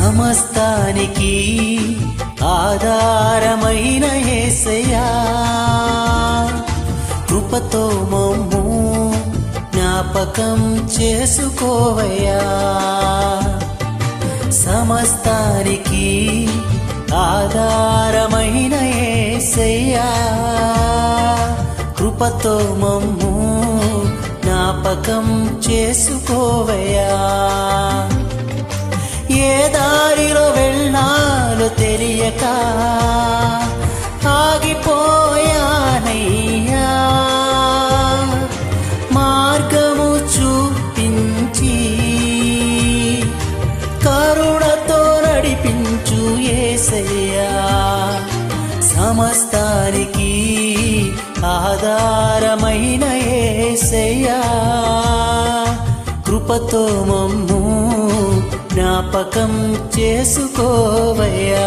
సమస్తానికి ఆధారమైన ఏసయ్యా. కృపతో మమ్ము జ్ఞాపకం చేసుకోవయ్యా. సమస్తానికి ఆధారమైన ఏసయ్యా. కృపతో మమ్ము జ్ఞాపకం చేసుకోవయ్యా. తెలియక ఆగిపోయానయ్యా. మార్గము చూపించి కరుణతో నడిపించు ఏసయ్యా. సమస్తానికి ఆధారమైన ఏసయ్యా. కృపతో మమ్ము జ్ఞాపకం చేసుకోవయ్యా.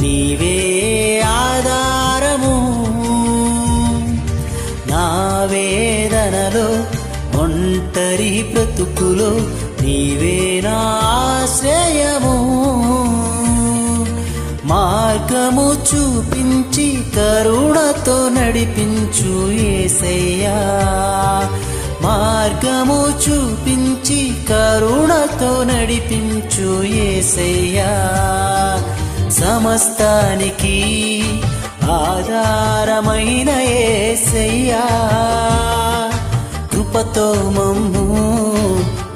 నీవే ఆధారము. నా వేదనలో ఒంటరి బ్రతుకులో నీవే నా ఆశ్రయము. మార్గము చూపించి కరుణతో నడిపించు ఏసయ్యా. మార్గము చూపించి కరుణతో నడిపించు ఏసయ్యా. సమస్తానికి ఆధారమైన ఏసయ్యా. కృపతో మమ్ము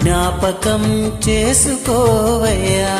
జ్ఞాపకం చేసుకోవయ్యా.